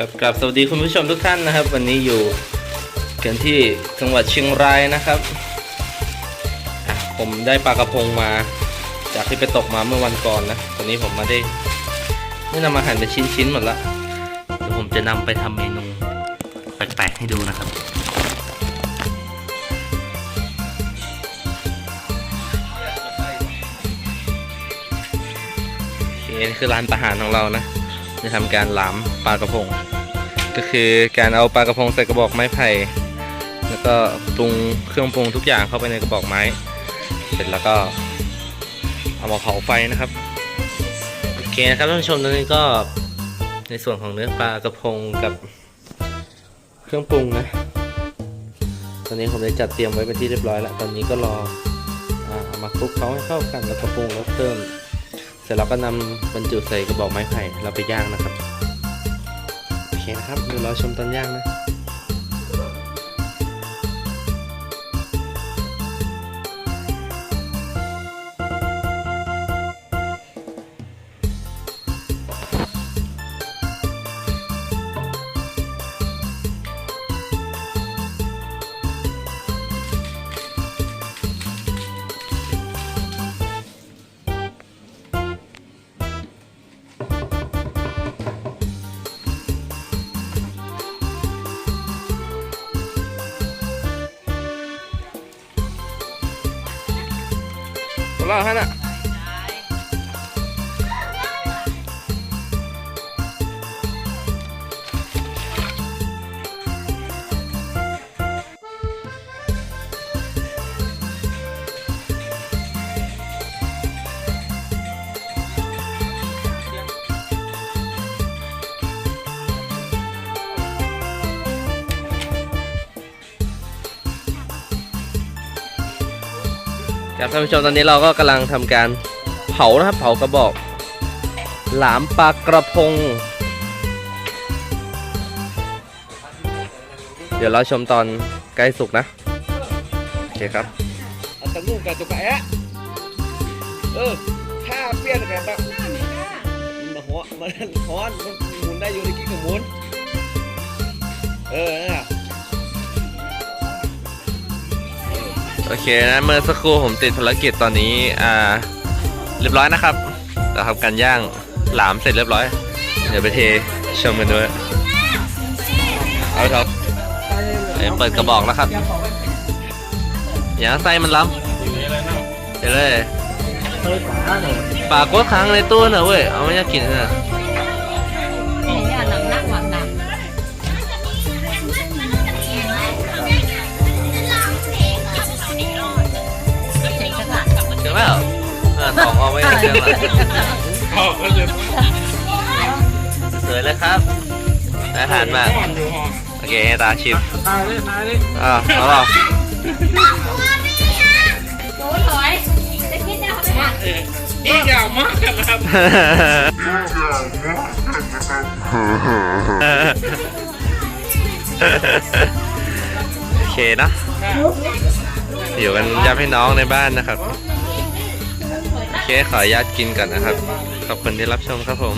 ครับกลับสวัสดีคุณผู้ชมทุกท่านนะครับ วันนี้อยู่กันที่จังหวัดเชียงรายนะครับผมได้ปลากระพงมาจากที่ไปตกมาเมื่อวันก่อนนะตอนนี้ผมมาได้ได้นำมาหั่นเป็นชิ้นๆหมดละเดี๋ยวผมจะนำไปทำเมนูแปลกๆให้ดูนะครับโอเคนี่คือร้านอาหารของเรานะ จะทำการหลามปลากระพง ก็คือการเอาปลากระพงใส่กระบอกไม้ไผ่แล้วก็ปรุงเครื่องปรุงทุกอย่างเข้าไปในกระบอกไม้ เสร็จแล้วก็เอามาเผาไฟนะครับโอเคนะครับท่านผู้ชมตอนนี้ก็ในส่วนของเนื้อปลากระพงกับเครื่องปรุงนะ ตอนนี้ผมได้จัดเตรียมไว้เป็นที่เรียบร้อยแล้ว ตอนนี้ก็รออาเอามาคลุกเขาให้เข้ากันแล้วก็ปรุงแล้วเพิ่ม เสร็จเราก็นำบรรจุใส่กระบอกไม้ไผ่เราไปย่างนะครับ โอเคนะครับเดี๋ยวเราชมตอนย่างนะ หมดแครับท่านผู้ชมตอนนี้เราก็กำลังทำการเผานะครับเผากระบอก หลามปลากระพง เดี๋ยวเราชมตอนใกล้สุกนะ โอเคครับอัตนุ่งกับตุกะแอะเออถ้าเปลี่ยนกันแบบมันหัวมันฮ้อนมันหมุนได้อยู่ในกิ๊กกับหมุนเออ โอเคนะเมื่อสักครู่ผมติดภารกิจตอนนี้อ่าเรียบร้อยนะครับเราทำการย่างหลามเสร็จเรียบร้อย เดี๋ยวไปเทชมกันด้วยเอาครับเปิดกระบอกแล้วครับอย่าให้ไส้มันล้ำเดี๋ยวเลยปากกดค้างในตู้เนอะเว้ยเอาไม่อยากกินนะ เออของเอาไว้เจอแล้วสวยเลยครับอาหารมากโอเคให้ตาชิมตายเลยตายเลยอ่าเอาเปล่าโอ้ถอยจะคิดจะทำไมอะอีกอย่างมากครับโอเคนะอยู่กันญาติพี่น้องในบ้านนะครับ เคขออนุญาตกินก่อนนะครับ ขอบคุณที่รับชมครับผม